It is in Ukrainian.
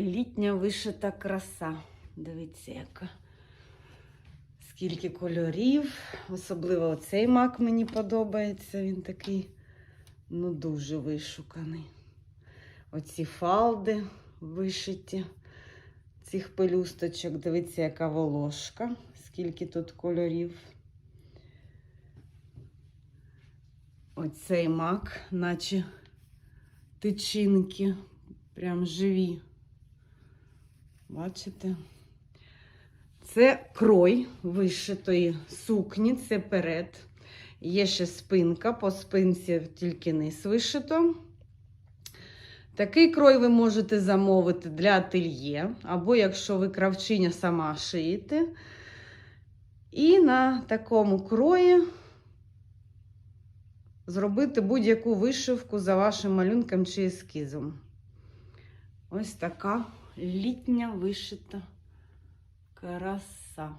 Літня вишита краса. Дивіться, яка. Скільки кольорів. Особливо оцей мак мені подобається. Він такий, ну, дуже вишуканий. Оці фалди вишиті цих пелюсточок. Дивіться, яка волошка, скільки тут кольорів. Оцей мак, наче тичинки, прям живі. Бачите? Це крой вишитої сукні, це перед. Є ще спинка, по спинці тільки низ вишито. Такий крой ви можете замовити для ательє, або якщо ви кравчиня сама шиєте. І на такому крої зробити будь-яку вишивку за вашим малюнком чи ескізом. Ось така літня вишита краса.